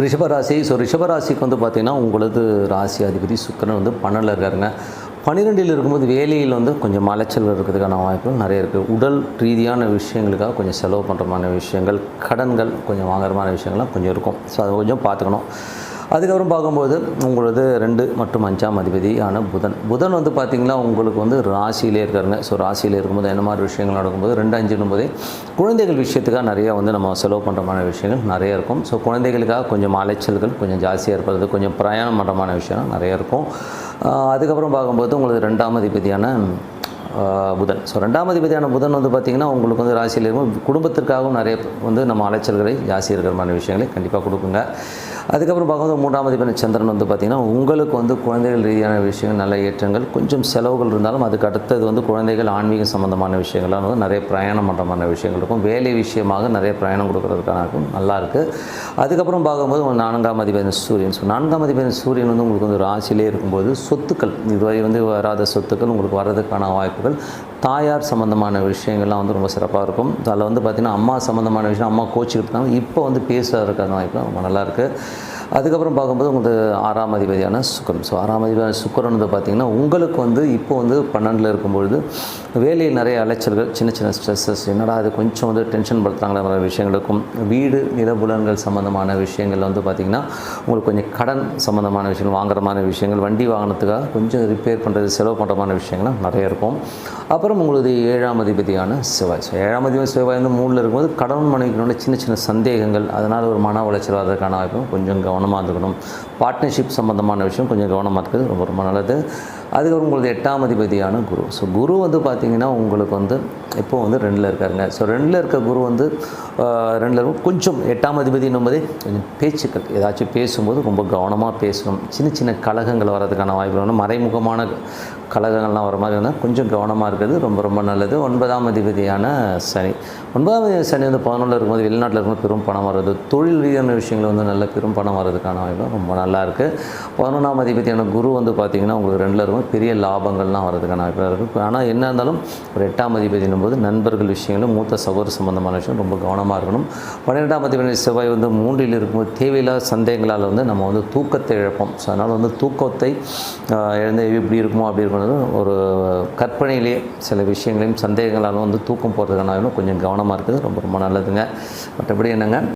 ரிஷபராசி. ஸோ ரிஷபராசிக்கு வந்து பார்த்திங்கன்னா உங்களது ராசி அதிபதி சுக்கரன் வந்து பன்னெண்டில் இருக்காருங்க. பன்னிரெண்டில் இருக்கும்போது வேலையில் வந்து கொஞ்சம் அலைச்சல் இருக்கிறதுக்கான வாய்ப்புகள் நிறைய இருக்குது உடல் ரீதியான விஷயங்களுக்காக கொஞ்சம் செலவு பண்ணுறமான விஷயங்கள் கடன்கள் கொஞ்சம் வாங்குறமான விஷயங்கள்லாம் கொஞ்சம் இருக்கும். ஸோ அதை கொஞ்சம் பார்த்துக்கணும். அதுக்கப்புறம் பார்க்கும்போது உங்களது ரெண்டு மற்றும் அஞ்சாம் அதிபதியான புதன். புதன் வந்து பார்த்திங்கன்னா உங்களுக்கு வந்து ராசியிலே இருக்காருங்க. ஸோ ராசியில் இருக்கும்போது என்ன மாதிரி விஷயங்கள் நடக்கும்போது ரெண்டு அஞ்சுன்னும் போதே குழந்தைகள் விஷயத்துக்காக நிறைய வந்து நம்ம செலவு பண்ணுறமான விஷயங்கள் நிறைய இருக்கும். ஸோ குழந்தைகளுக்காக கொஞ்சம் அலைச்சல்கள் கொஞ்சம் ஜாஸ்தியாக இருப்பது கொஞ்சம் பிரயாணம் பண்ணுறமான விஷயம் நிறைய இருக்கும். அதுக்கப்புறம் பார்க்கும்போது உங்களுக்கு ரெண்டாம் அதிபதியான புதன். ஸோ ரெண்டாம் அதிபதியான புதன் வந்து பார்த்திங்கன்னா உங்களுக்கு வந்து ராசியில் இருக்கும். குடும்பத்திற்காகவும் நிறைய வந்து நம்ம அலைச்சல்களை ஜாஸ்தி இருக்கிற மாதிரி விஷயங்களை கண்டிப்பாக கொடுக்குங்க. அதுக்கப்புறம் பார்க்கும்போது மூன்றாம் அதிபதி சந்திரன் வந்து பார்த்திங்கன்னா உங்களுக்கு வந்து குழந்தைகள் ரீதியான விஷயங்கள் நல்ல ஏற்றங்கள் கொஞ்சம் செலவுகள் இருந்தாலும் அதுக்கு அடுத்தது வந்து குழந்தைகள் ஆன்மீக சம்மந்தமான விஷயங்கள்லாம் வந்து நிறைய பிரயாணம் பண்ணுறமான விஷயங்கள் இருக்கும். வேலை விஷயமாக நிறைய பிரயாணம் கொடுக்கறதுக்கான இருக்கும். நல்லாயிருக்கு அதுக்கப்புறம் பார்க்கும்போது நான்காம் அதிபதி சூரியன். ஸோ நான்காம் அதிபதி சூரியன் வந்து உங்களுக்கு வந்து ராசியிலே இருக்கும்போது சொத்துக்கள் இதுவரை வந்து வராத சொத்துக்கள் உங்களுக்கு வர்றதுக்கான வாய்ப்புகள் தாயார் சம்மந்தமான விஷயங்கள்லாம் வந்து ரொம்ப சிறப்பாக இருக்கும். அதில் வந்து பார்த்திங்கன்னா அம்மா சம்மந்தமான விஷயம் அம்மா கோச்சிக்கிட்டு இருந்தாங்க இப்போ வந்து பேசுகிறதுக்கான வாய்ப்பு ரொம்ப நல்லாயிருக்கு அதுக்கப்புறம் பார்க்கும்போது உங்களுக்கு ஆறாம் அதிபதியான சுக்கரன். ஸோ ஆறாம் அதிபதியான சுக்கரன் வந்து பார்த்திங்கன்னா உங்களுக்கு வந்து இப்போ வந்து பன்னெண்டில் இருக்கும்பொழுது வேலையில் நிறைய அலைச்சல்கள் சின்ன சின்ன ஸ்ட்ரெஸ்ஸஸ் என்னடா அது கொஞ்சம் வந்து டென்ஷன் படுத்துறாங்களே வர விஷயங்களுக்கும் வீடு நிலபுலன்கள் சம்மந்தமான விஷயங்கள் வந்து பார்த்திங்கன்னா உங்களுக்கு கொஞ்சம் கடன் சம்மந்தமான விஷயங்கள் வாங்குற மாதிரி விஷயங்கள் வண்டி வாகனத்துக்காக கொஞ்சம் ரிப்பேர் பண்ணுறது செலவு பண்ணுறமான விஷயங்கள்லாம் நிறைய இருக்கும். அப்புறம் உங்களுக்கு ஏழாம் அதிபதியான செவ்வாய். ஸோ ஏழாம் அதிபதி செவ்வாய் வந்து மூணில் இருக்கும்போது கடன் மனைவிகளோட சின்ன சின்ன சந்தேகங்கள் அதனால் ஒரு மன உளைச்சல் வர்றதுக்கான வாய்ப்பும் கொஞ்சம் கவனமாக இருந்துக்கணும். பார்ட்னர்ஷிப் சம்மந்தமான விஷயம் கொஞ்சம் கவனமாக இருக்குது ரொம்ப ரொம்ப நல்லது. அதுக்கப்புறம் உங்களது எட்டாம் அதிபதியான குரு. ஸோ குரு வந்து பார்த்திங்கன்னா உங்களுக்கு வந்து இப்போ வந்து ரெண்டில் இருக்காருங்க. ஸோ ரெண்டில் இருக்க குரு வந்து ரெண்டில் இருக்கும் கொஞ்சம் எட்டாம் அதிபதி என்பதே கொஞ்சம் பேச்சுக்கள் ஏதாச்சும் பேசும்போது ரொம்ப கவனமாக பேசணும். சின்ன சின்ன கழகங்கள் வர்றதுக்கான வாய்ப்பு வேணும். மறைமுகமான கழகங்கள்லாம் வர மாதிரி இருந்தால் கொஞ்சம் கவனமாக இருக்கிறது ரொம்ப ரொம்ப நல்லது. ஒன்பதாம் அதிபதியான சனி. ஒன்பதாம் அதிபதி சனி வந்து பதினொன்றில் இருக்கும்போது வெளிநாட்டில் இருக்கும்போது பெரும் பணம் வர்றது தொழில் ரீதியான விஷயங்கள் வந்து நல்ல பெரும் பணம் வர்றதுக்கான வாய்ப்பு ரொம்ப நல்லது நல்லாயிருக்கு. பதினொன்றாம் அதிபதியான குரு வந்து பார்த்திங்கன்னா உங்களுக்கு ரெண்டில் இருக்கும் பெரிய லாபங்கள்லாம் வர்றதுக்கான வாய்ப்பாக இருக்குது ஆனால் என்ன இருந்தாலும் ஒரு எட்டாம் அதிபதினும் போது நண்பர்கள் விஷயங்களும் மூத்த சகோதர சம்பந்தமான விஷயம் ரொம்ப கவனமாக இருக்கணும். பன்னிரெண்டாம் அதிபதி செவ்வாய் வந்து மூன்றில் இருக்கும்போது தேவையில்லாத சந்தேகங்களால் வந்து நம்ம வந்து தூக்கத்தை இழப்போம். ஸோ அதனால் வந்து தூக்கத்தை எழுந்த எப்படி இப்படி இருக்குமோ அப்படி இருக்கணும் ஒரு கற்பனையிலேயே சில விஷயங்களையும் சந்தேகங்களாலும் வந்து தூக்கம் போகிறதுக்கான கொஞ்சம் கவனமாக இருக்குது. ரொம்ப ரொம்ப நல்லதுங்க. மற்றபடி என்னங்க?